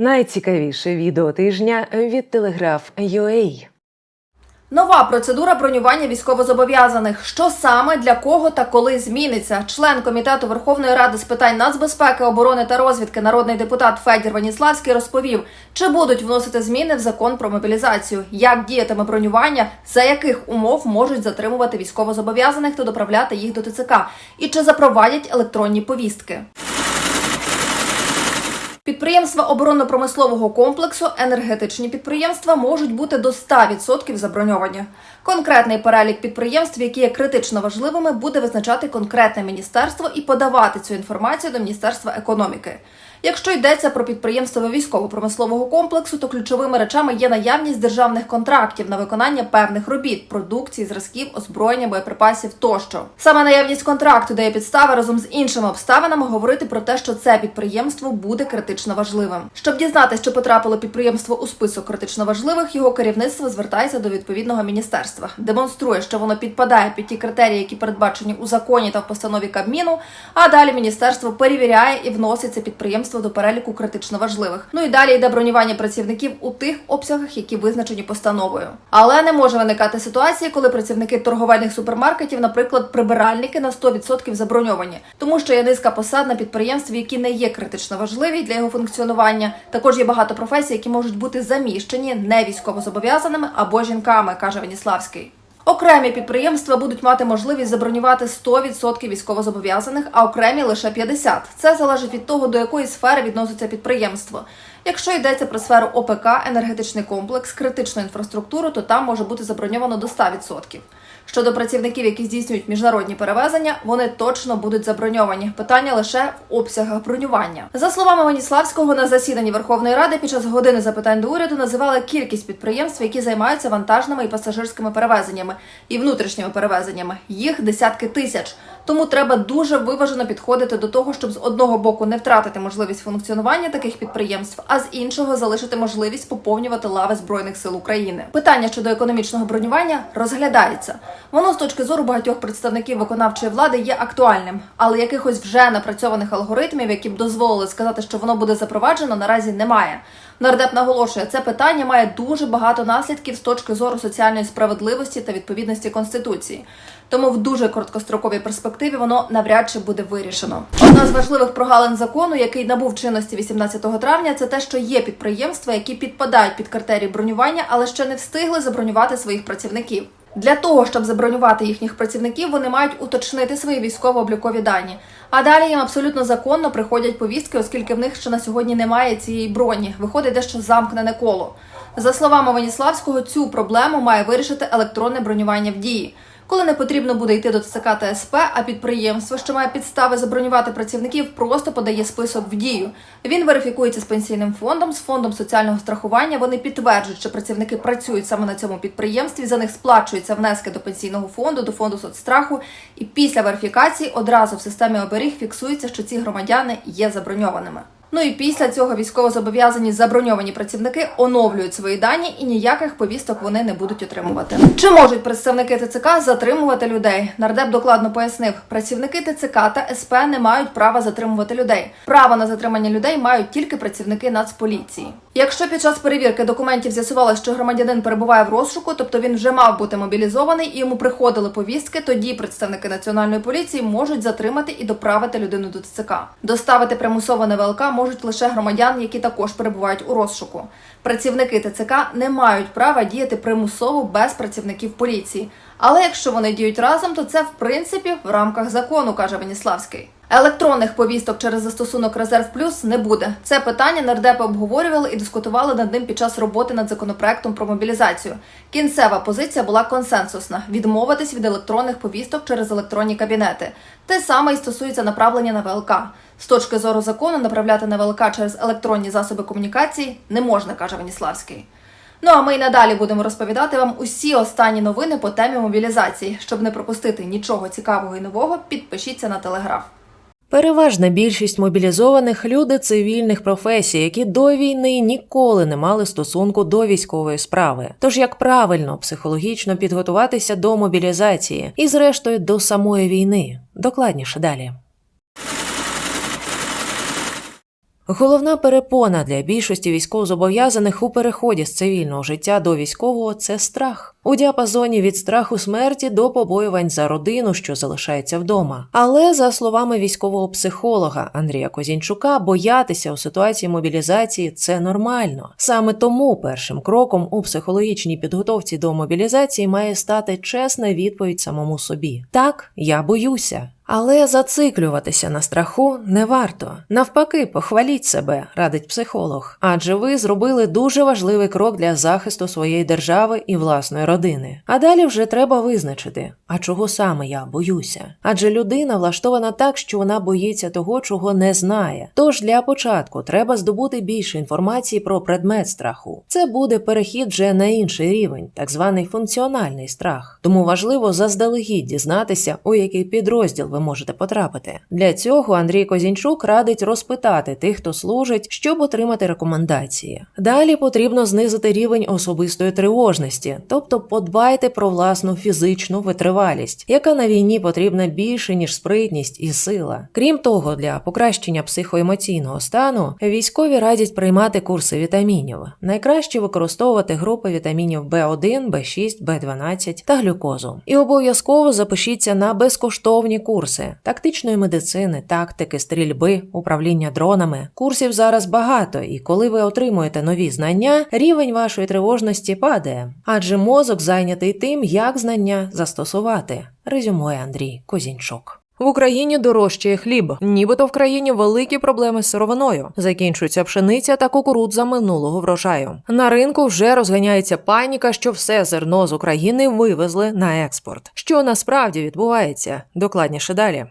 Найцікавіше відео тижня від Телеграф.UA. Нова процедура бронювання військовозобов'язаних. Що саме для кого та коли зміниться? Член комітету Верховної Ради з питань нацбезпеки, оборони та розвідки, народний депутат Федір Ваніславський розповів, чи будуть вносити зміни в закон про мобілізацію, як діятиме бронювання, за яких умов можуть затримувати військовозобов'язаних та доправляти їх до ТЦК, і чи запровадять електронні повістки. Підприємства оборонно-промислового комплексу, енергетичні підприємства можуть бути до 100% заброньовані. Конкретний перелік підприємств, які є критично важливими, буде визначати конкретне міністерство і подавати цю інформацію до Міністерства економіки. Якщо йдеться про підприємства військово-промислового комплексу, то ключовими речами є наявність державних контрактів на виконання певних робіт, продукції, зразків, озброєння, боєприпасів тощо. Саме наявність контракту дає підстави разом з іншими обставинами говорити про те, що це підприємство буде критично важливим. Щоб дізнатися, чи потрапило підприємство у список критично важливих, його керівництво звертається до відповідного міністерства, демонструє, що воно підпадає під ті критерії, які передбачені у законі та в постанові Кабміну. А далі міністерство перевіряє і вносить це підприємство до переліку критично важливих. Ну і далі йде бронювання працівників у тих обсягах, які визначені постановою. Але не може виникати ситуації, коли працівники торговельних супермаркетів, наприклад, прибиральники на 100% заброньовані, тому що є низка посад на підприємстві, які не є критично важливі для його функціонування. Також є багато професій, які можуть бути заміщені не військовозобов'язаними або жінками, каже Веніславський. Окремі підприємства будуть мати можливість забронювати 100% військовозобов'язаних, а окремі лише 50%. Це залежить від того, до якої сфери відноситься підприємство. Якщо йдеться про сферу ОПК, енергетичний комплекс, критичну інфраструктуру, то там може бути заброньовано до 100%. Щодо працівників, які здійснюють міжнародні перевезення, вони точно будуть заброньовані. Питання лише в обсягах бронювання. За словами Веніславського, на засіданні Верховної Ради під час години запитань до уряду називали кількість підприємств, які займаються вантажними і пасажирськими перевезеннями і внутрішніми перевезеннями. Їх десятки тисяч. Тому треба дуже виважено підходити до того, щоб з одного боку не втратити можливість функціонування таких підприємств, а з іншого залишити можливість поповнювати лави збройних сил України. Питання щодо економічного бронювання розглядається. Воно з точки зору багатьох представників виконавчої влади є актуальним, але якихось вже напрацьованих алгоритмів, які б дозволили сказати, що воно буде запроваджено, наразі немає. Нардеп наголошує, це питання має дуже багато наслідків з точки зору соціальної справедливості та відповідності конституції. Тому в дуже короткостроковій перспективі воно навряд чи буде вирішено. Одна з важливих прогалин закону, який набув чинності 18 травня, це те, що є підприємства, які підпадають під критерії бронювання, але ще не встигли забронювати своїх працівників. Для того щоб забронювати їхніх працівників, вони мають уточнити свої військово-облікові дані. А далі їм абсолютно законно приходять повістки, оскільки в них ще на сьогодні немає цієї броні. Виходить дещо замкнене коло. За словами Веніславського, цю проблему має вирішити електронне бронювання в дії. Коли не потрібно буде йти до ТЦК та СП, а підприємство, що має підстави забронювати працівників, просто подає список в дію. Він верифікується з пенсійним фондом, з фондом соціального страхування. Вони підтверджують, що працівники працюють саме на цьому підприємстві. За них сплачуються внески до пенсійного фонду, до фонду соцстраху. І після верифікації одразу в системі оберіг фіксується, що ці громадяни є заброньованими. Ну і після цього військовозобов'язані заброньовані працівники оновлюють свої дані і ніяких повісток вони не будуть отримувати. Чи можуть представники ТЦК затримувати людей? Нардеп докладно пояснив, працівники ТЦК та СП не мають права затримувати людей. Право на затримання людей мають тільки працівники Нацполіції. Якщо під час перевірки документів з'ясувалося, що громадянин перебуває в розшуку, тобто він вже мав бути мобілізований і йому приходили повістки, тоді представники національної поліції можуть затримати і доправити людину до ТЦК. Доставити примусово на ВЛК можуть лише громадян, які також перебувають у розшуку. Працівники ТЦК не мають права діяти примусово без працівників поліції. Але якщо вони діють разом, то це в принципі в рамках закону, каже Веніславський. Електронних повісток через застосунок Резерв Плюс не буде. Це питання нардепи обговорювали і дискутували над ним під час роботи над законопроектом про мобілізацію. Кінцева позиція була консенсусна: відмовитись від електронних повісток через електронні кабінети. Те саме і стосується направлення на ВЛК. З точки зору закону направляти на ВЛК через електронні засоби комунікації не можна, каже Веніславський. Ну а ми й надалі будемо розповідати вам усі останні новини по темі мобілізації. Щоб не пропустити нічого цікавого і нового, підпишіться на телеграф. Переважна більшість мобілізованих люди цивільних професій, які до війни ніколи не мали стосунку до військової справи. Тож як правильно психологічно підготуватися до мобілізації і, зрештою, до самої війни. Докладніше далі. Головна перепона для більшості військовозобов'язаних у переході з цивільного життя до військового це страх. У діапазоні від страху смерті до побоювань за родину, що залишається вдома. Але за словами військового психолога Андрія Козінчука, боятися у ситуації мобілізації це нормально. Саме тому першим кроком у психологічній підготовці до мобілізації має стати чесна відповідь самому собі: так, я боюся. Але зациклюватися на страху не варто. Навпаки, похваліть себе, радить психолог. Адже ви зробили дуже важливий крок для захисту своєї держави і власної родини. А далі вже треба визначити, а чого саме я боюся. Адже людина влаштована так, що вона боїться того, чого не знає. Тож для початку треба здобути більше інформації про предмет страху. Це буде перехід вже на інший рівень, так званий функціональний страх. Тому важливо заздалегідь дізнатися, у який підрозділ ви можете потрапити. Для цього Андрій Козінчук радить розпитати тих, хто служить, щоб отримати рекомендації. Далі потрібно знизити рівень особистої тривожності, тобто подбайте про власну фізичну витривалість, яка на війні потрібна більше ніж спритність і сила. Крім того, для покращення психоемоційного стану військові радять приймати курси вітамінів. Найкраще використовувати групи вітамінів В1, В6, В12 та глюкозу. І обов'язково запишіться на безкоштовні курси тактичної медицини, тактики, стрільби, управління дронами. Курсів зараз багато, і коли ви отримуєте нові знання, рівень вашої тривожності падає, адже мозок зайнятий тим, як знання застосувати. Резюмує Андрій Козінчук. В Україні дорожчає хліб, нібито в країні великі проблеми з сировиною. Закінчується пшениця та кукурудза минулого врожаю. На ринку вже розганяється паніка, що все зерно з України вивезли на експорт. Що насправді відбувається? Докладніше далі.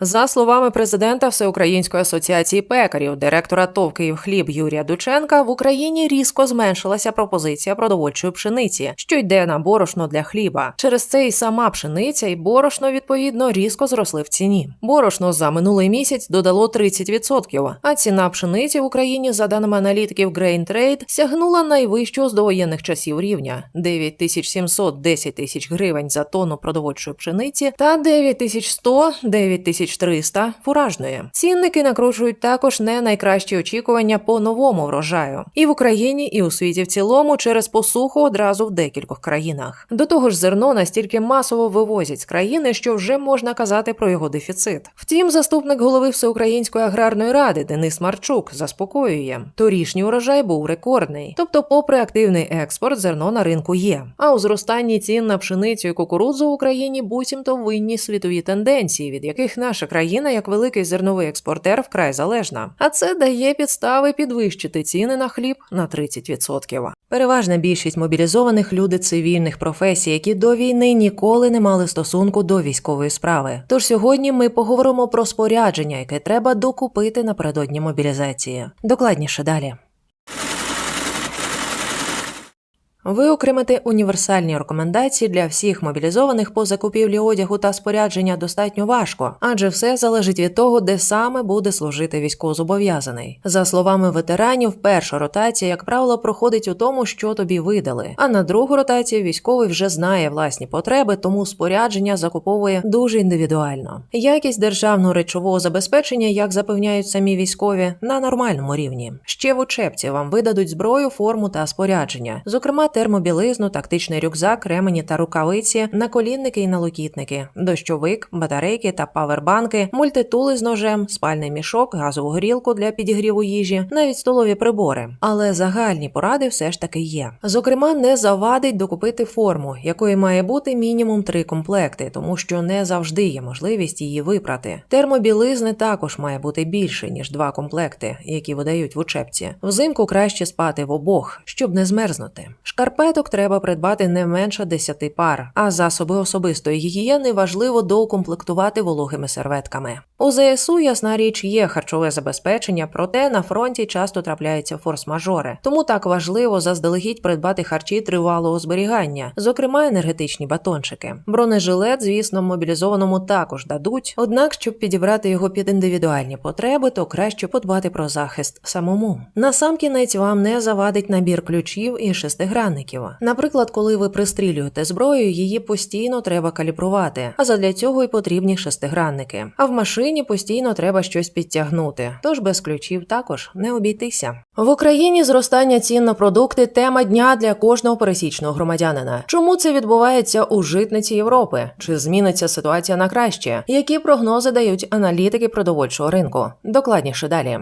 За словами президента Всеукраїнської асоціації пекарів, директора ТОВ «Київхліб» Юрія Дученка, в Україні різко зменшилася пропозиція продовольчої пшениці, що йде на борошно для хліба. Через це і сама пшениця, і борошно відповідно різко зросли в ціні. Борошно за минулий місяць додало 30%, а ціна пшениці в Україні, за даними аналітиків Grain Trade, сягнула найвищого з довоєнних часів рівня 9700 – 10 тисяч гривень за тонну продовольчої пшениці та 9100 – 9300 фуражної. Цінники накручують також не найкращі очікування по новому врожаю і в Україні, і у світі в цілому через посуху одразу в декількох країнах. До того ж, зерно настільки масово вивозять з країни, що вже можна казати про його дефіцит. Втім, заступник голови Всеукраїнської аграрної ради Денис Марчук заспокоює: торішній урожай був рекордний, тобто, попри активний експорт, зерно на ринку є. А у зростанні цін на пшеницю і кукурудзу в Україні буцімто винні світові тенденції, від яких наша країна, як великий зерновий експортер, вкрай залежна. А це дає підстави підвищити ціни на хліб на 30%. Переважна більшість мобілізованих люди цивільних професій, які до війни ніколи не мали стосунку до військової справи. Тож сьогодні ми поговоримо про спорядження, яке треба докупити напередодні мобілізації. Докладніше далі. Виокремити універсальні рекомендації для всіх мобілізованих по закупівлі одягу та спорядження достатньо важко, адже все залежить від того, де саме буде служити військовозобов'язаний. За словами ветеранів, перша ротація, як правило, проходить у тому, що тобі видали. А на другу ротацію військовий вже знає власні потреби, тому спорядження закуповує дуже індивідуально. Якість державного речового забезпечення, як запевняють самі військові, на нормальному рівні. Ще в учебці вам видадуть зброю, форму та спорядження, зокрема термобілизну, тактичний рюкзак, ремені та рукавиці, наколінники і налокітники, дощовик, батарейки та павербанки, мультитули з ножем, спальний мішок, газову горілку для підігріву їжі, навіть столові прибори. Але загальні поради все ж таки є. Зокрема, не завадить докупити форму, якої має бути мінімум три комплекти, тому що не завжди є можливість її випрати. Термобілизни також має бути більше ніж два комплекти, які видають в учебці. Взимку краще спати в обох, щоб не змерзнути. Шкарпеток треба придбати не менше 10 пар, а засоби особистої гігієни важливо доукомплектувати вологими серветками. У ЗСУ, ясна річ, є харчове забезпечення, проте на фронті часто трапляються форс-мажори. Тому так важливо заздалегідь придбати харчі тривалого зберігання, зокрема енергетичні батончики. Бронежилет, звісно, мобілізованому також дадуть. Однак, щоб підібрати його під індивідуальні потреби, то краще подбати про захист самому. Насамкінець вам не завадить набір ключів і шестигранників. Льодяників. Наприклад, коли ви пристрілюєте зброю, її постійно треба калібрувати, а задля цього й потрібні шестигранники. А в машині постійно треба щось підтягнути, тож без ключів також не обійтися. В Україні зростання цін на продукти тема дня для кожного пересічного громадянина. Чому це відбувається у житниці Європи? Чи зміниться ситуація на краще? Які прогнози дають аналітики продовольчого ринку? Докладніше далі.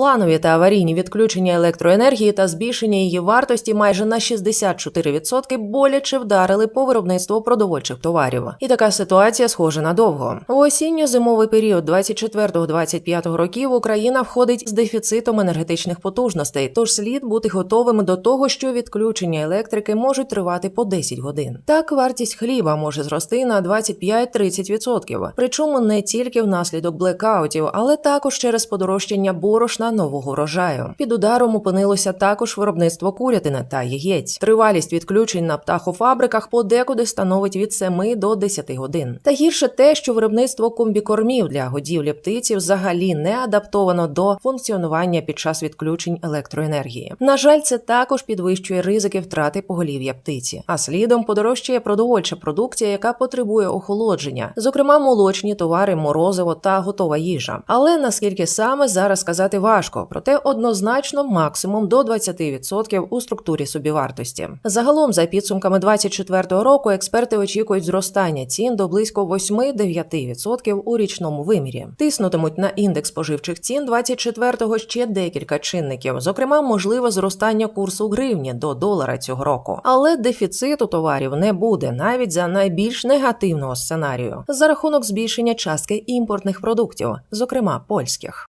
Планові та аварійні відключення електроенергії та збільшення її вартості майже на 64% боляче вдарили по виробництву продовольчих товарів. І така ситуація схожа надовго. У осінньо-зимовий період 24-25 років Україна входить з дефіцитом енергетичних потужностей, тож слід бути готовими до того, що відключення електрики можуть тривати по 10 годин. Так вартість хліба може зрости на 25-30%, причому не тільки внаслідок блекаутів, але також через подорожчання борошна нового врожаю. Під ударом опинилося також виробництво курятини та яєць. Тривалість відключень на птахофабриках подекуди становить від 7 до 10 годин. Та гірше те, що виробництво комбікормів для годівлі птиці взагалі не адаптовано до функціонування під час відключень електроенергії. На жаль, це також підвищує ризики втрати поголів'я птиці, а слідом подорожчає продовольча продукція, яка потребує охолодження, зокрема молочні товари, морозиво та готова їжа. Але наскільки саме зараз сказати важко, проте однозначно максимум до 20% у структурі собівартості. Загалом, за підсумками 2024 року, експерти очікують зростання цін до близько 8-9% у річному вимірі. Тиснутимуть на індекс споживчих цін 24-го ще декілька чинників, зокрема, можливе зростання курсу гривні до долара цього року. Але дефіциту товарів не буде навіть за найбільш негативного сценарію за рахунок збільшення частки імпортних продуктів, зокрема польських.